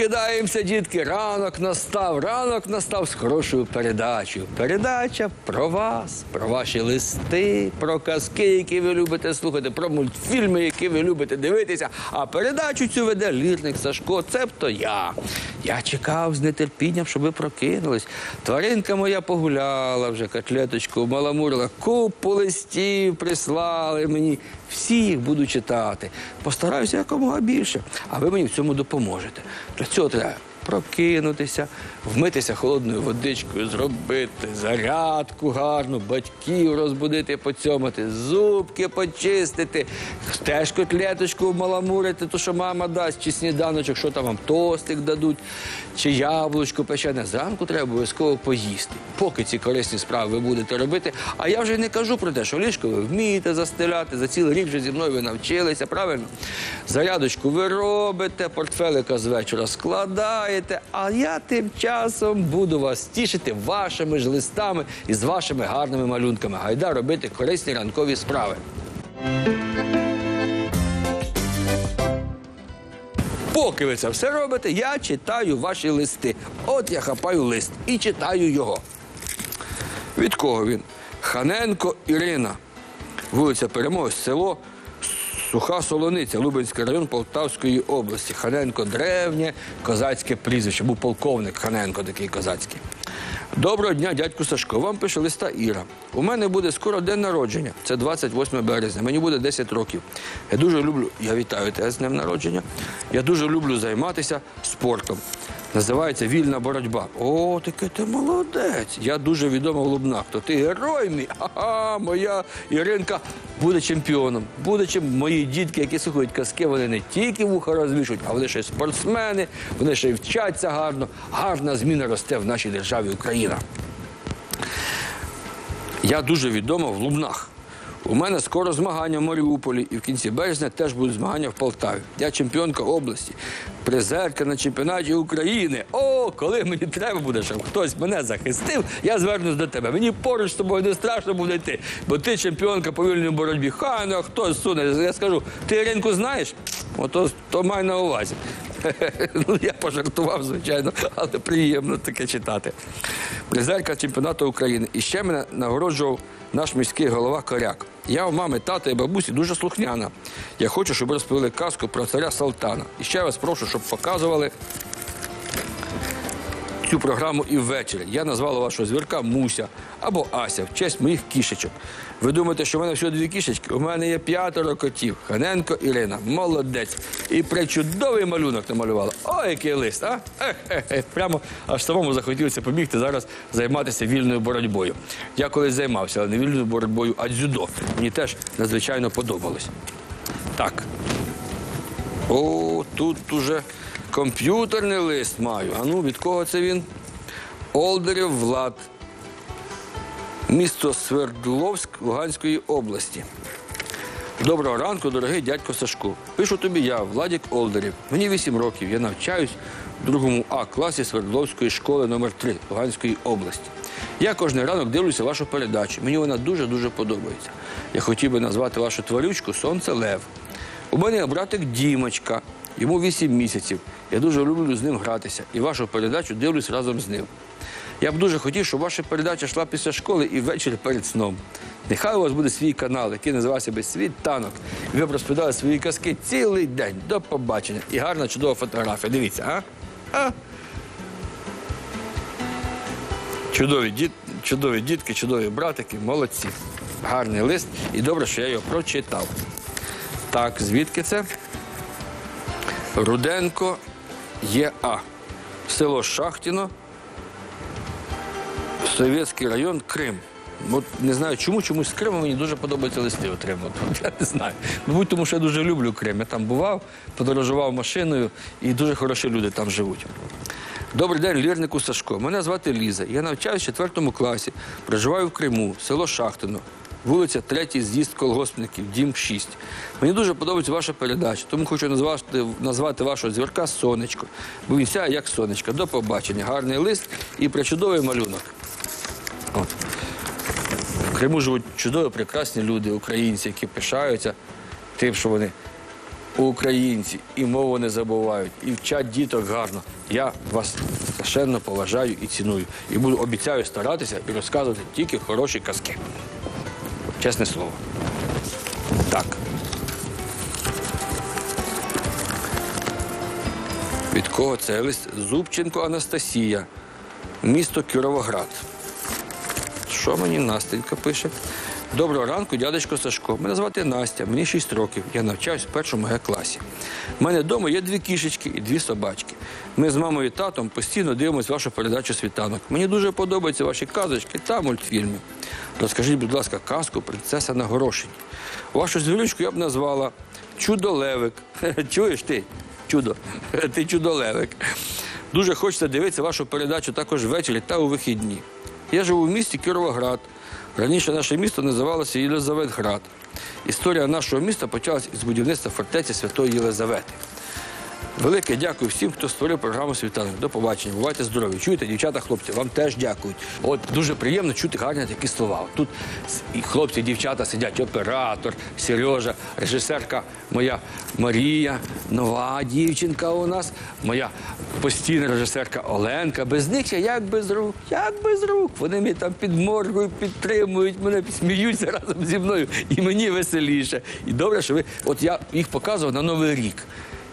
Прокидаємося, дітки. Ранок настав. Ранок настав з хорошою передачею. Передача про вас, про ваші листи, про казки, які ви любите слухати, про мультфільми, які ви любите дивитися. А передачу цю веде лірник Сашко. Цебто я. Я чекав з нетерпінням, щоб ви прокинулись. Тваринка моя погуляла вже котлеточку, маламурила, купу листів прислали мені. Всі їх буду читати. Постараюся якомога більше, а ви мені в цьому допоможете. Для цього треба прокинутися, вмитися холодною водичкою, зробити зарядку гарну, батьків розбудити, поцьомати, зубки почистити, теж котлеточку маламурити, то що мама дасть, чи сніданочок, що там вам тостик дадуть, чи яблучко печене. Зранку треба обов'язково поїсти. Поки ці корисні справи ви будете робити. А я вже не кажу про те, що ліжко ви вмієте застеляти, за цілий рік вже зі мною ви навчилися, правильно? Зарядочку ви робите, портфелика з вечора складаєте, а я тим часом буду вас тішити вашими ж листами і з вашими гарними малюнками. Гайда робити корисні ранкові справи. Поки ви це все робите, я читаю ваші листи. От я хапаю лист і читаю його. Від кого він? Ханенко Ірина. Вулиця Перемоги, село Суха Солониця, Лубенський район Полтавської області. Ханенко древнє козацьке прізвище. Був полковник Ханенко такий козацький. Доброго дня, дядьку Сашко. Вам пише листа Іра. У мене буде скоро день народження. Це 28 березня. Мені буде 10 років. Я дуже люблю. Я вітаю тебе з днем народження. Я дуже люблю займатися спортом. Називається вільна боротьба. О, таке ти молодець. Я дуже відома в Лубнах. То ти герой мій. Ага, моя Іринка буде чемпіоном. Буде чим мої дітки, які слухають казки, вони не тільки вуха розвішують, а вони ще й спортсмени, вони ще й вчаться гарно. Гарна зміна росте в нашій державі Україна. Я дуже відома в Лубнах. У мене скоро змагання в Маріуполі і в кінці березня теж будуть змагання в Полтаві. Я чемпіонка області, призерка на чемпіонаті України. О, коли мені треба буде, щоб хтось мене захистив, я звернусь до тебе. Мені поруч з тобою не страшно буде йти, бо ти чемпіонка по вільній боротьбі. Хай ну, хтось суне. Я скажу, ти ринку знаєш? Ото то май на увазі. Ну, я пожартував, звичайно, але приємно таке читати. Призерка чемпіонату України. І ще мене нагороджував наш міський голова Коряк. Я у мами, тата і бабусі дуже слухняна. Я хочу, щоб розповіли казку про царя Салтана. І ще раз прошу, щоб показували цю програму і ввечері. Я назвала вашого звірка Муся або Ася в честь моїх кішечок. Ви думаєте, що в мене всього дві кішечки? У мене є п'ятеро котів. Ханенко Ірина. Молодець. І причудовий малюнок намалювала. О, який лист, а? Ех, ех, ех. Прямо аж самому захотілося побігти зараз займатися вільною боротьбою. Я колись займався, але не вільною боротьбою, а дзюдо. Мені теж надзвичайно подобалось. Так. О, тут уже комп'ютерний лист маю. А ну, від кого це він? Олдерів Влад. Місто Свердловськ Луганської області. Доброго ранку, дорогий дядько Сашко. Пишу тобі я, Владік Олдерів. Мені 8 років. Я навчаюсь в другому А класі Свердловської школи номер 3 Луганської області. Я кожен ранок дивлюся вашу передачу. Мені вона дуже-дуже подобається. Я хотів би назвати вашу тварючку Сонце Лев. У мене є братик Дімочка, йому 8 місяців. Я дуже люблю з ним гратися і вашу передачу дивлюсь разом з ним. Я б дуже хотів, щоб ваша передача йшла після школи і ввечері перед сном. Нехай у вас буде свій канал, який називається би Світанок. І ви б розповідали свої казки цілий день. До побачення. І гарна, чудова фотографія. Дивіться, а? а? Чудові, діт... чудові дітки, чудові братики, молодці. Гарний лист. І добре, що я його прочитав. Так, звідки це? Руденко ЄА. Село Шахтіно, Совєтський район, Крим. От не знаю чому, чомусь з Криму мені дуже подобаються листи отримувати. От Я не знаю. Мабуть, тому що я дуже люблю Крим. Я там бував, подорожував машиною і дуже хороші люди там живуть. Добрий день, лірнику Сашко. Мене звати Ліза. Я навчаюся в четвертому класі, проживаю в Криму, село Шахтино. Вулиця, третій з'їзд колгоспників, дім 6. Мені дуже подобається ваша передача, тому хочу назвати, назвати вашого звірка Сонечко. Бо він сяє як сонечко. До побачення. Гарний лист і причудовий малюнок. От. В Криму живуть чудові, прекрасні люди, українці, які пишаються тим, що вони українці і мову не забувають, і вчать діток гарно. Я вас страшенно поважаю і ціную. І буду обіцяю старатися і розказувати тільки хороші казки. Чесне слово. Так. Від кого це лист? Зубченко Анастасія, місто Кіровоград. Що мені Настенька пише? Доброго ранку, дядечко Сашко. Мене звати Настя, мені 6 років. Я навчаюсь в першому Г класі. У мене вдома є дві кішечки і дві собачки. Ми з мамою і татом постійно дивимося вашу передачу світанок. Мені дуже подобаються ваші казочки та мультфільми. Розкажіть, будь ласка, казку Принцеса на горошині. Вашу звірючку я б назвала Чудолевик. Чуєш ти? Чудо, ти чудолевик. Дуже хочеться дивитися вашу передачу також ввечері та у вихідні. Я живу в місті Кіровоград. Раніше наше місто називалося Єлизаветград. Історія нашого міста почалась із будівництва фортеці Святої Єлизавети. Велике дякую всім, хто створив програму світанок. До побачення. Бувайте здорові. Чуєте, дівчата, хлопці, вам теж дякують. От дуже приємно чути гарні такі слова. Тут і хлопці, дівчата сидять, оператор, Сережа, режисерка моя Марія, нова дівчинка у нас, моя постійна режисерка Оленка. Без них я як без рук, як без рук. Вони мені там підморгують, підтримують, мене сміються разом зі мною. І мені веселіше. І добре, що ви. От я їх показував на Новий рік.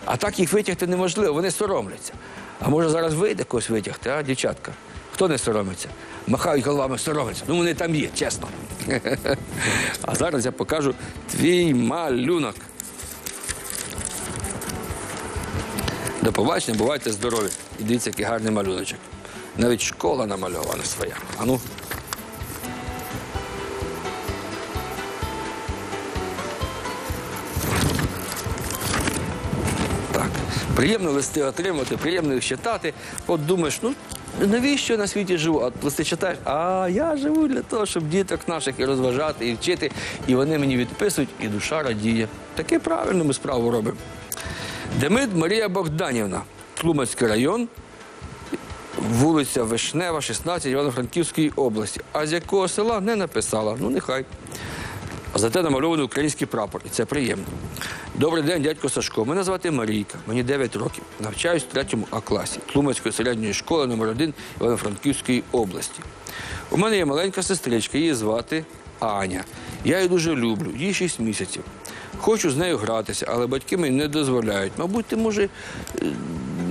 А так їх витягти неможливо, вони соромляться. А може зараз вийде когось витягти, а, дівчатка? Хто не соромиться? Махають головами, соромиться. Ну вони там є, чесно. А зараз я покажу твій малюнок. До побачення, бувайте здорові. І дивіться, який гарний малюночок. Навіть школа намальована своя. А Приємно листи отримувати, приємно їх читати. От думаєш, ну навіщо я на світі живу? А листи читаєш, а я живу для того, щоб діток наших і розважати, і вчити. І вони мені відписують, і душа радіє. Таке правильно ми справу робимо. Демид Марія Богданівна, Тлумацький район, вулиця Вишнева, 16, Івано-Франківської області. А з якого села не написала. Ну, нехай. А зате намальований український прапор, і це приємно. Добрий день, дядько Сашко. Мене звати Марійка, мені 9 років. Навчаюсь в третьому А класі Тлумацької середньої школи номер 1 Івано-Франківської області. У мене є маленька сестричка, її звати Аня. Я її дуже люблю, їй 6 місяців. Хочу з нею гратися, але батьки мені не дозволяють. Мабуть, ти може е,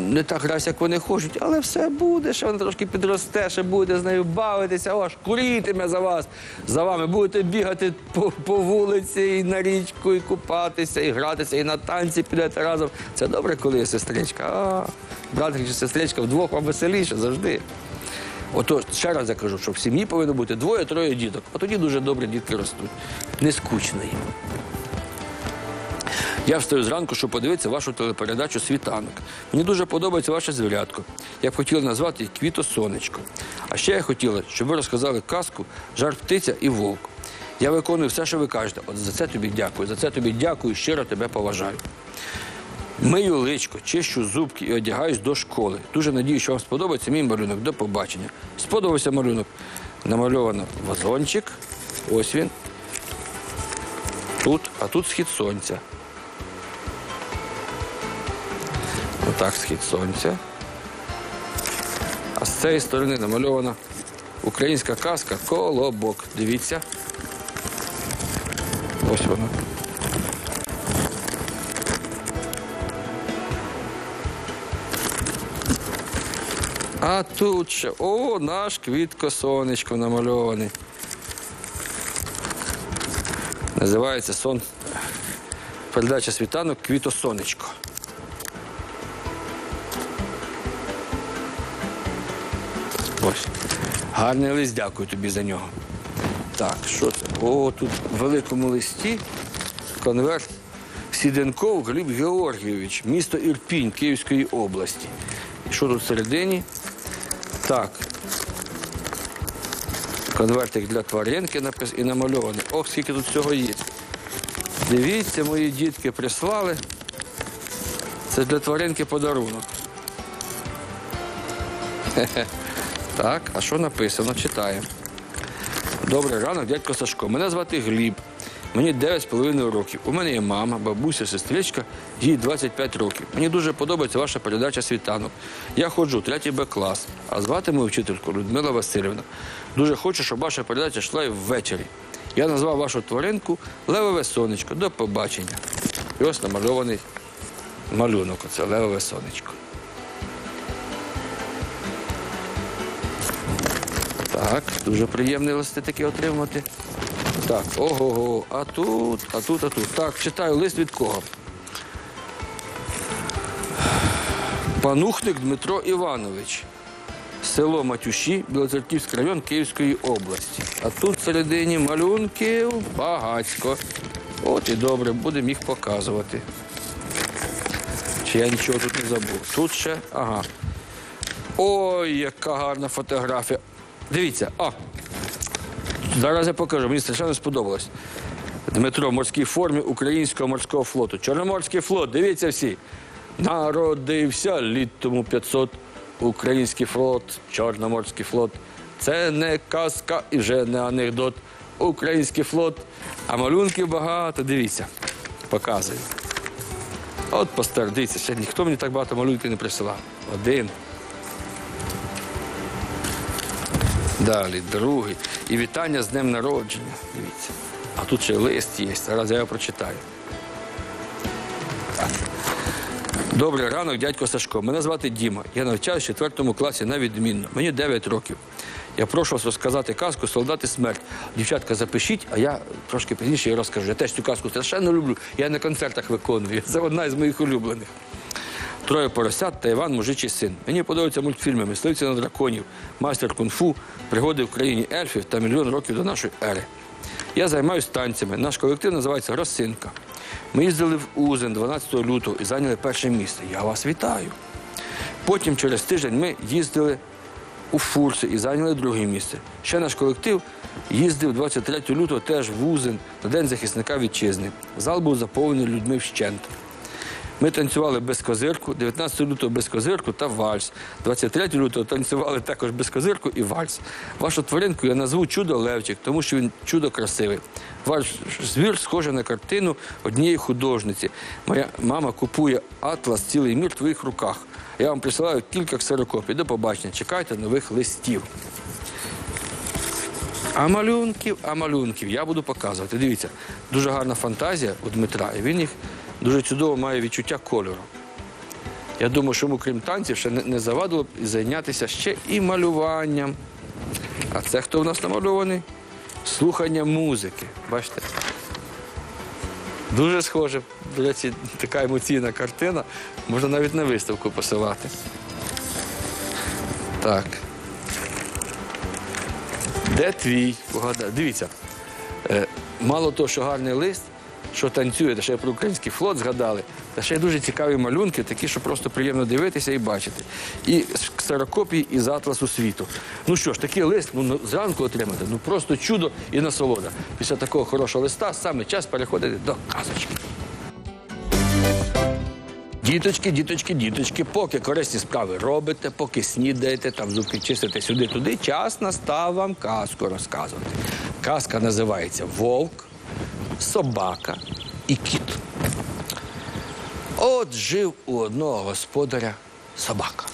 не так грайся, як вони хочуть, але все буде, ще вона трошки підросте, ще будете з нею бавитися, аж курітиме за вас, за вами. Будете бігати по, по вулиці, і на річку, і купатися, і гратися, і на танці підете разом. Це добре, коли є сестричка. А, братик чи сестричка вдвох вам веселіше завжди. Отож, ще раз я кажу, що в сім'ї повинно бути двоє-троє діток. А тоді дуже добре дітки ростуть. Не скучно їм. Я встаю зранку, щоб подивитися вашу телепередачу Світанок. Мені дуже подобається ваше звірятко. Я б хотіла назвати її Квіто Сонечко. А ще я хотіла, щоб ви розказали казку Жар птиця і вовк. Я виконую все, що ви кажете. От за це тобі дякую. За це тобі дякую, щиро тебе поважаю. Мию личко, чищу зубки і одягаюсь до школи. Дуже надію, що вам сподобається мій малюнок. До побачення. Сподобався малюнок. Намальовано вазончик. Ось він. Тут, а тут схід сонця. Отак схід сонця. А з цієї сторони намальована українська казка Колобок. Дивіться. Ось вона. А тут ще, о, наш квітко сонечко намальований. Називається сон. Передача світанок Квіто Сонечко. Ось. Гарний лист, дякую тобі за нього. Так, що це? О, тут в великому листі конверт Сіденков Гліб Георгійович, місто Ірпінь Київської області. Що тут всередині? Так. Конвертик для тваринки напис і намальований. Ох, скільки тут всього є. Дивіться, мої дітки прислали. Це для тваринки подарунок. Хе-хе. Так, а що написано? Читаємо. Добрий ранок, дядько Сашко. Мене звати Гліб. Мені 9,5 років. У мене є мама, бабуся, сестричка, їй 25 років. Мені дуже подобається ваша передача світанок. Я ходжу, третій Б клас, а звати мою вчительку Людмила Васильівна. Дуже хочу, щоб ваша передача йшла і ввечері. Я назвав вашу тваринку Левове сонечко. До побачення. І ось намальований малюнок. Оце левове сонечко. Так, дуже приємні листи такі отримати. Так, ого-го, а тут, а тут, а тут. Так, читаю лист від кого? Панухник Дмитро Іванович. Село Матюші, Білоцерківський район Київської області. А тут всередині малюнків багацько. От і добре, будемо їх показувати. Чи я нічого тут не забув? Тут ще, ага. Ой, яка гарна фотографія. Дивіться, а. Зараз я покажу, мені страшенно сподобалось. Дмитро в морській формі Українського морського флоту. Чорноморський флот, дивіться всі. Народився літ тому 500. Український флот, Чорноморський флот. Це не казка і вже не анекдот. Український флот. А малюнків багато. Дивіться, показую. От постер, дивіться, ще ніхто мені так багато малюнків не присилав. Один. Далі, другий. І вітання з днем народження. Дивіться. А тут ще лист є. Зараз я його прочитаю. Добрий ранок, дядько Сашко. Мене звати Діма. Я навчаюся в четвертому класі на відмінно. Мені 9 років. Я прошу вас розказати казку Солдати смерть. Дівчатка, запишіть, а я трошки пізніше розкажу. Я теж цю казку страшенно люблю. Я на концертах виконую. Це одна із моїх улюблених. Троє поросят та Іван мужичий син. Мені подобаються мультфільми Мисливці на драконів, Майстер кунг-фу, пригоди в країні ельфів та мільйон років до нашої ери. Я займаюся танцями. Наш колектив називається Росинка. Ми їздили в Узен 12 лютого і зайняли перше місце. Я вас вітаю. Потім через тиждень ми їздили у Фурси і зайняли друге місце. Ще наш колектив їздив 23 лютого теж в Узен на День захисника вітчизни. Зал був заповнений людьми вщент. Ми танцювали без козирку, 19 лютого без козирку та вальс. 23 лютого танцювали також без козирку і вальс. Вашу тваринку я назву чудо Левчик, тому що він чудо красивий. Ваш звір схожий на картину однієї художниці. Моя мама купує атлас цілий мір в твоїх руках. Я вам присилаю кілька ксерокопій. До побачення. Чекайте нових листів. А малюнків, а малюнків я буду показувати. Дивіться, дуже гарна фантазія у Дмитра, і він їх дуже чудово має відчуття кольору. Я думаю, що йому, крім танців, ще не, завадило б зайнятися ще і малюванням. А це хто в нас намальований? Слухання музики. Бачите? Дуже схоже. До така емоційна картина. Можна навіть на виставку посилати. Так. Де твій? Дивіться, е, мало того, що гарний лист, що танцює, та ще про український флот згадали, та ще дуже цікаві малюнки, такі, що просто приємно дивитися і бачити. І ксерокопії із атласу світу. Ну що ж, такий лист ну, ну, зранку отримати, ну просто чудо і насолода. Після такого хорошого листа саме час переходити до казочки. Діточки, діточки, діточки, поки корисні справи робите, поки снідаєте, там зубки чистите сюди-туди, час настав вам казку розказувати. Казка називається Вовк, собака і кіт. От жив у одного господаря собака.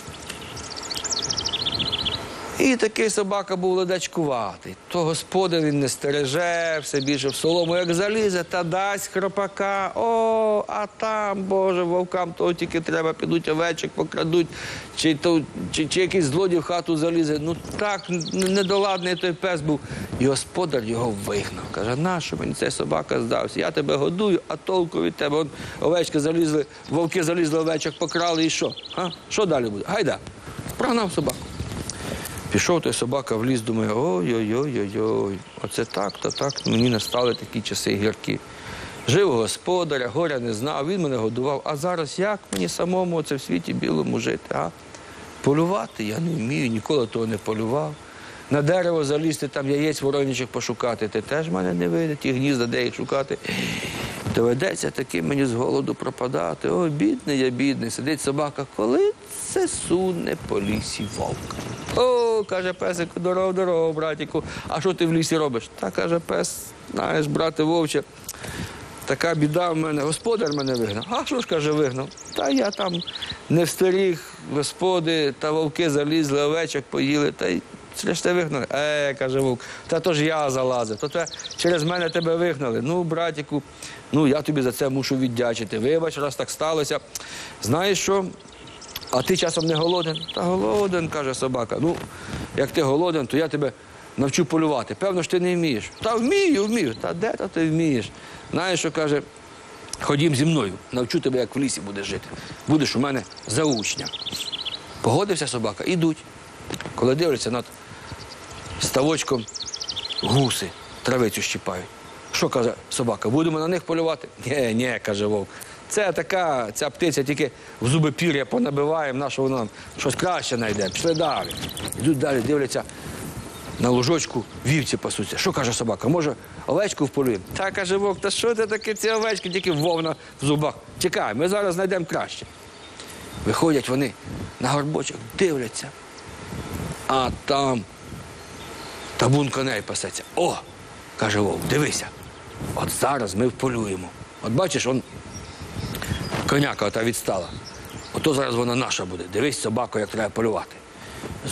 І такий собака був ледачкуватий. То господар він не стереже, все більше в солому, як залізе, та дасть хропака. О, а там, Боже, вовкам того тільки треба, підуть овечок, покрадуть, чи, то, чи, чи якийсь злодій в хату залізе. Ну так, недоладний той пес був. І господар його вигнав. Каже, нащо мені цей собака здався? Я тебе годую, а толку від тебе. Он овечки залізли, вовки залізли, овечок покрали і що? А? Що далі буде? Гайда. Прогнав собаку. Пішов той собака в ліс, думає, ой-ой-ой-ой-ой, оце так, то так, мені настали такі часи гіркі. Жив у господаря, горя не знав, він мене годував. А зараз як мені самому оце в світі білому жити? а? Полювати я не вмію, ніколи того не полював. На дерево залізти, там яєць воронючих пошукати, ти теж мене не вийде, ті гнізда, де їх шукати. Доведеться таки мені з голоду пропадати. Ой, бідний я, бідний. Сидить собака, коли це суне по лісі вовк. О, Каже песику, здоров, здоров, братіку. А що ти в лісі робиш? Та каже пес, знаєш, брате вовче. Така біда в мене, господар мене вигнав. А що ж каже, вигнав? Та я там не встеріг господи, та вовки залізли, овечок поїли, та й те вигнали. Е, каже вовк, та то ж я залазив, то те через мене тебе вигнали. Ну, братіку, ну я тобі за це мушу віддячити. Вибач, раз так сталося. Знаєш що? А ти часом не голоден? Та голоден, каже собака. Ну, як ти голоден, то я тебе навчу полювати. Певно ж ти не вмієш. Та вмію, вмію. Та де то ти вмієш? Знаєш, що каже, ходім зі мною, навчу тебе, як в лісі будеш жити. Будеш у мене за учня. Погодився собака, ідуть. Коли дивляться над ставочком гуси, травицю щіпають. Що каже собака? Будемо на них полювати? Ні, ні, каже вовк. Це така, ця птиця тільки в зуби пір'я понабиваємо, на що воно нам щось краще знайде. Пішли далі. Йдуть далі, дивляться на лужочку вівці пасуться. Що каже собака? Може, овечку вполюємо? Та каже вовк, та що це таке ці овечки, тільки вовна в зубах. Чекай, ми зараз знайдемо краще. Виходять вони на горбочок, дивляться. А там табун коней пасеться. О! каже вовк, дивися. От зараз ми вполюємо. От бачиш, он коняка ота відстала. Ото зараз вона наша буде. Дивись, собако, як треба полювати.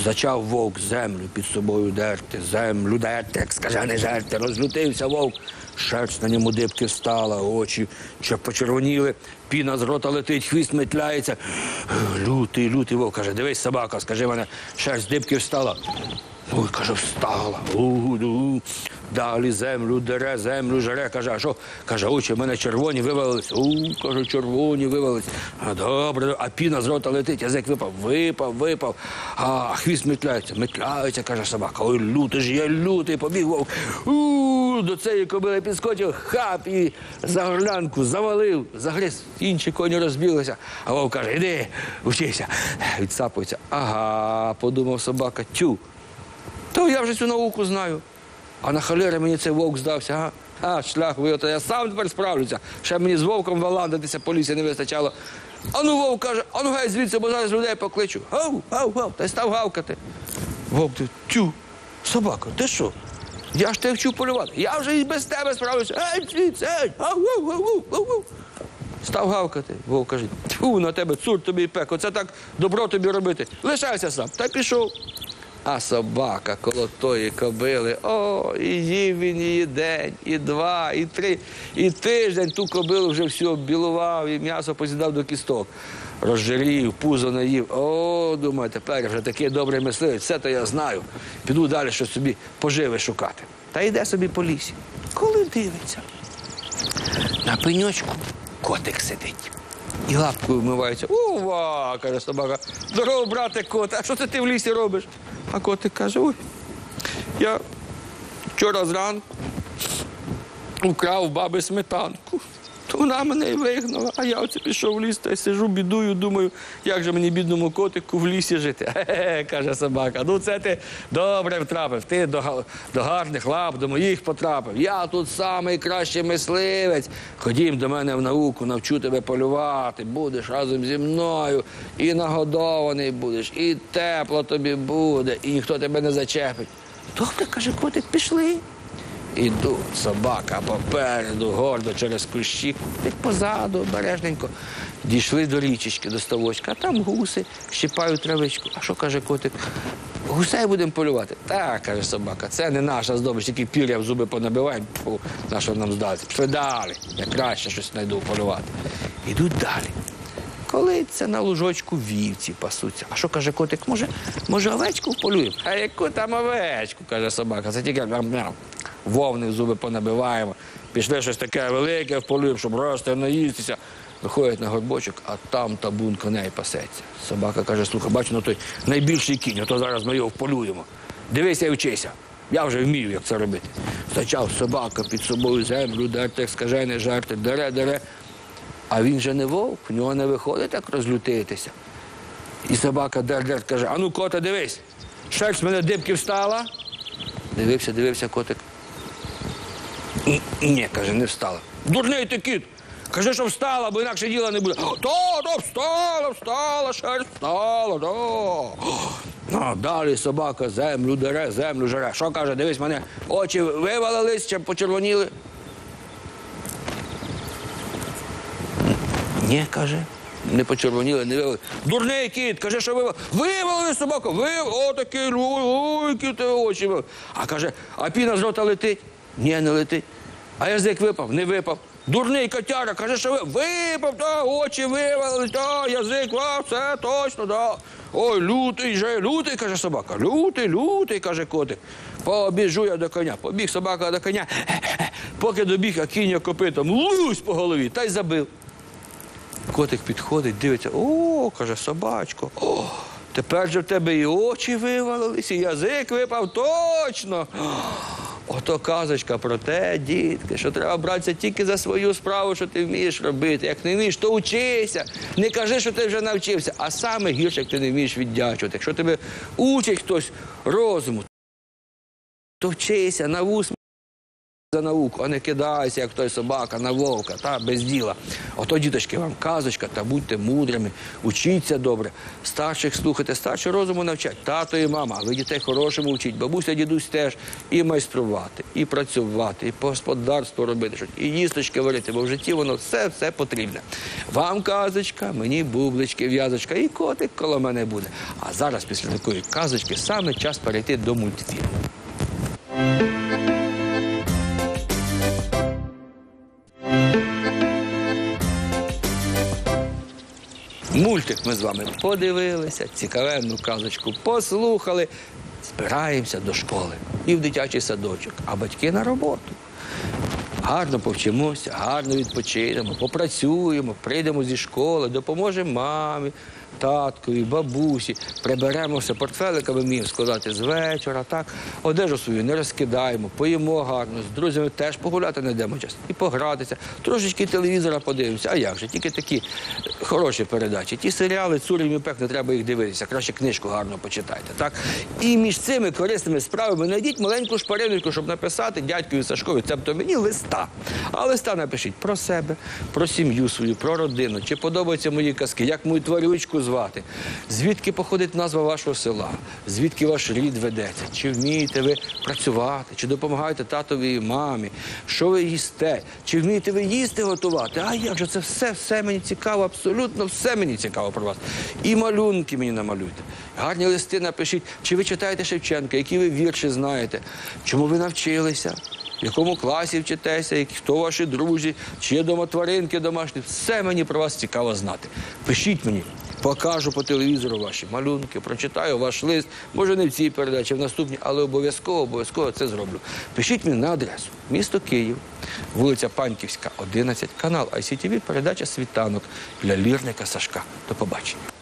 Зачав вовк землю під собою дерти, землю дерти, як скажений жерти. Розлютився вовк, шерсть на ньому дибки встала, очі почервоніли, піна з рота летить, хвіст метляється. Лютий, лютий вовк каже, дивись, собака, скажи мене, шерсть дибки встала. Ой, каже, встала. У-у-у. Далі землю дере, землю жере. Каже, а що? Каже, очі в мене червоні вивалились. У, каже, червоні вивалились. А добре, а піна з рота летить, язик випав, випав, випав. А хвіст метляється, метляється, каже собака. Ой, лютий ж я лютий, побіг вовк. У, до цієї кобили підскочив, хап і за горлянку завалив, загриз. Інші коні розбіглися. А вовк каже, іди, вчися. Відсапується. Ага, подумав собака, тю. То я вже цю науку знаю. А на холери мені цей вовк здався, а? А, шлях виото, я сам тепер справлюся. Ще мені з вовком валандитися по лісі не вистачало. Ану вовк каже, ану гай звідси, бо зараз людей покличу. Гав, гав, гав, та й став гавкати. Вовк, тю, собака, ти що? Я ж тебе вчу полювати. Я вже і без тебе справлюся. Ей, звідси, ей, гав, гав, гав, гав, гав. Став гавкати. Вовк каже, тьфу на тебе, цур тобі і пеко, це так добро тобі робити. Лишайся сам. Та й пішов. А собака коло тої кобили, о, і їв він її день, і два, і три, і тиждень ту кобилу вже всю оббілував, і м'ясо позідав до кісток. Розжирів, пузо наїв. О, думаю, тепер вже такий добрий мисливець, все то я знаю. Піду далі щось собі поживи шукати. Та йде собі по лісі. Коли дивиться, на пеньочку котик сидить. І лапкою вмивається. Ува, каже собака. Здорово, брате, кот, а що це ти в лісі робиш? А котик каже, ой, я вчора зранку украв баби сметанку. Вона мене і вигнала, а я оце пішов в ліс та сижу, бідую, думаю, як же мені бідному котику в лісі жити. Хе-хе, каже собака. Ну це ти добре втрапив. Ти до, до гарних лап, до моїх потрапив. Я тут самий кращий мисливець. Ходім до мене в науку, навчу тебе полювати. Будеш разом зі мною. І нагодований будеш, і тепло тобі буде, і ніхто тебе не зачепить. Добре, каже котик, пішли. Іду, собака попереду, гордо через кущі, ти позаду, обережненько. Дійшли до річечки, до ставочка, а там гуси щипають травичку. А що каже котик? Гусей будемо полювати. Так, каже собака, це не наша здобич, тільки пір'я в зуби понабиваємо, на що нам здати. Пішли далі. Я краще щось знайду полювати. Ідуть далі. Коли це на лужочку вівці пасуться. А що каже котик? Може, може овечку вполюємо? А яку там овечку, каже собака. Це тільки. Вовни зуби понабиваємо. Пішли щось таке велике в вполюємо, щоб просто наїстися. Виходять на горбочок, а там табун коней пасеться. Собака каже, слухай, бачу, ну той найбільший кінь, а то зараз ми його вполюємо. Дивися і вчися. Я вже вмію, як це робити. Зачав собака під собою землю, дерти, як скажений жарти, дере, дере. А він же не вовк, в нього не виходить так розлютитися. І собака дер-дер каже: а ну, кота, дивись, шерсть мене дибки встала. Дивився, дивився котик. «Ні, каже, не встала. Дурний ти кіт. Кажи, що встала, бо інакше діла не буде. То, то встала, встала, шерсть встала, то. Ну, далі собака землю дере, землю жере. Що каже, дивись мене, очі вивалились чи почервоніли. Ні, каже. Не почервоніли, не вивели. Дурний кіт, каже, що вивели. Вивели собаку, вивели. О, такий, ой, ой, які очі. А каже, а піна з рота летить? Ні, не летить. А язик випав, не випав. Дурний котяра, каже, що ви випав, та, очі вивели, та, язик, а, все точно, да. Ой, лютий же, лютий, каже собака. Лютий, лютий, каже котик. Побіжу я до коня. Побіг собака до коня. Поки добіг, а кінь копитом лусь по голові та й забив. Котик підходить, дивиться, о, каже, собачко, о, тепер же в тебе і очі вивалились, і язик випав точно. Ото казочка про те, дітки, що треба братися тільки за свою справу, що ти вмієш робити. Як не вмієш, то учися. Не кажи, що ти вже навчився. А саме гірше, як ти не вмієш віддячувати. Якщо тебе учить хтось розуму, то вчися на вус за науку, а не кидайся, як той собака на вовка, та без діла. Ото, діточки, вам казочка, та будьте мудрими, учіться добре, старших слухайте, старші розуму навчать, тато і мама, а ви дітей хорошому вчіть, бабуся, дідусь теж і майструвати, і працювати, і по господарству робити, і їсточки варити, бо в житті воно все все потрібне. Вам казочка, мені бублички, в'язочка, і котик коло мене буде. А зараз, після такої казочки, саме час перейти до мультфільму. Мультик ми з вами подивилися, цікавенну казочку послухали. Збираємося до школи і в дитячий садочок, а батьки на роботу. Гарно повчимося, гарно відпочинемо, попрацюємо, прийдемо зі школи, допоможемо мамі, таткові, бабусі, приберемося, портфеликами вміємо складати з вечора, так, одежу свою не розкидаємо, поїмо гарно, з друзями теж погуляти не йдемо час і погратися, трошечки телевізора подивимося. А як же? Тільки такі хороші передачі. Ті серіали, цурів і пек, не треба їх дивитися, краще книжку гарно почитайте. Так? І між цими корисними справами знайдіть маленьку шпариночку, щоб написати дядькові Сашкові, тобто мені листа. А листа напишіть про себе, про сім'ю свою, про родину, чи подобаються мої казки, як мою тварючку звати, звідки походить назва вашого села, звідки ваш рід ведеться, чи вмієте ви працювати, чи допомагаєте татові і мамі, що ви їсте, чи вмієте ви їсти готувати. А як же це все, все мені цікаво, абсолютно все мені цікаво про вас. І малюнки мені намалюйте. Гарні листи напишіть, чи ви читаєте Шевченка, які ви вірші знаєте, чому ви навчилися. В якому класі вчитеся, хто ваші друзі, чи є дома тваринки домашні, все мені про вас цікаво знати. Пишіть мені, покажу по телевізору ваші малюнки, прочитаю ваш лист. Може, не в цій передачі, в наступній, але обов'язково, обов'язково це зроблю. Пишіть мені на адресу місто Київ, вулиця Панківська, 11, канал ICTV, передача Світанок для лірника Сашка. До побачення.